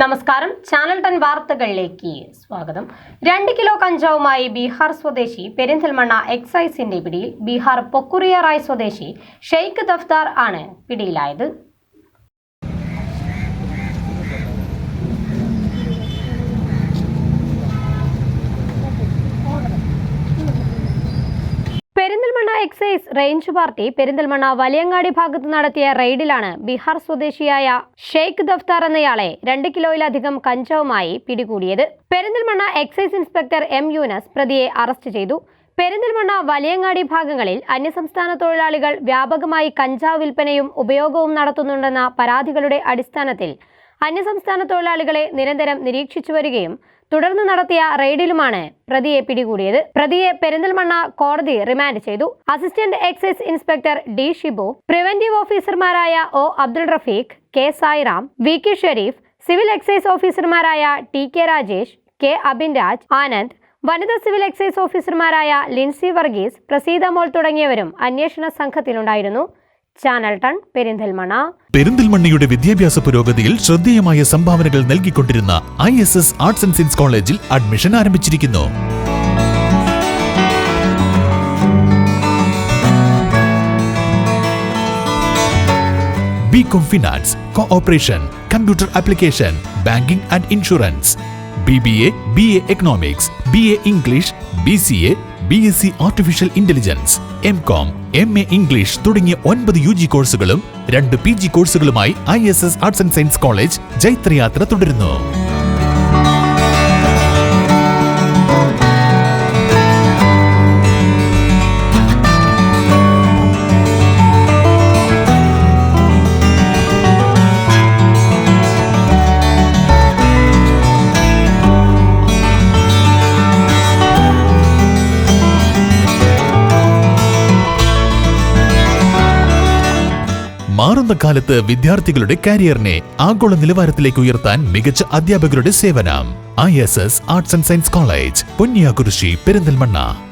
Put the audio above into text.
നമസ്കാരം. Channel ton വാർത്തകളിലേക്ക് സ്വാഗതം. രണ്ട് കിലോ കഞ്ചാവുമായി ബീഹാർ സ്വദേശി പെരിന്തൽമണ്ണ എക്സൈസിന്റെ പിടിയിൽ ബീഹാർ പൊക്കുറിയറായ് സ്വദേശി ഷെയ്ഖ് ദഫ്താർ ആണ് പിടിയിലായത് Perinthalmanna excise range party Perinthalmanna Valiyangadi ഭാഗത്ത് നടത്തിയ റെയ്ഡിലാണ് ബീഹാർ സ്വദേശിയായ ഷെയ്ഖ് ദഫ്താർ എന്നയാളെ രണ്ട് കിലോയിലധികം കഞ്ചാവുമായി പിടികൂടിയത്. Perinthalmanna excise inspector M Yunus പ്രതിയെ അറസ്റ്റ് ചെയ്തു. പെരിന്തൽമണ്ണ വലിയങ്ങാടി ഭാഗങ്ങളിൽ അന്യസംസ്ഥാന തൊഴിലാളികൾ വ്യാപകമായി കഞ്ചാവ് വിൽപ്പനയും ഉപയോഗവും നടത്തുന്നുണ്ടെന്ന പരാതികളുടെ അടിസ്ഥാനത്തിൽ അന്യസംസ്ഥാന തൊഴിലാളികളെ നിരന്തരം നിരീക്ഷിച്ചു വരികയും തുടർന്ന് നടത്തിയ റെയ്ഡിലുമാണ് പ്രതിയെ പിടികൂടിയത്. പ്രതിയെ പെരിന്തൽമണ്ണ കോടതി റിമാൻഡ് ചെയ്തു. Assistant excise inspector D Shibu preventive ഓഫീസർമാരായ O Abdul Rafeeq K Sairam V K Shareef civil excise ഓഫീസർമാരായ T K Rajesh K Abin Raj Anand വനിതാ സിവിൽ എക്സൈസ് ഓഫീസർമാരായ ലിൻസി വർഗീസ് പ്രസീത മോൾ തുടങ്ങിയവരും അന്വേഷണ സംഘത്തിലുണ്ടായിരുന്നു. ചാനൽ ടൺ പെരിന്തൽമണ്ണ. പെരിന്തൽമണ്ണയുടെ വിദ്യാഭ്യാസ പുരോഗതിയിൽ ശ്രദ്ധേയമായ സംഭാവനകൾ നൽകിക്കൊണ്ടിരുന്ന I S S arts and science കോളേജിൽ അഡ്മിഷൻ ആരംഭിച്ചിരിക്കുന്നു. BCom finance cooperation computer application banking and insurance B B A B A economics B A English B C A B S C artificial intelligence MCom M A English തുടങ്ങിയ ഒൻപത് U G കോഴ്സുകളും രണ്ട് P G കോഴ്സുകളുമായി I S S arts and science college ജൈത്രയാത്ര തുടരുന്നു. മാറുന്ന കാലത്ത് വിദ്യാർത്ഥികളുടെ കരിയറിനെ ആഗോള നിലവാരത്തിലേക്ക് ഉയർത്താൻ മികച്ച അധ്യാപകരുടെ സേവനം. I S S arts and science college Ponniyakurissi Perinthalmanna.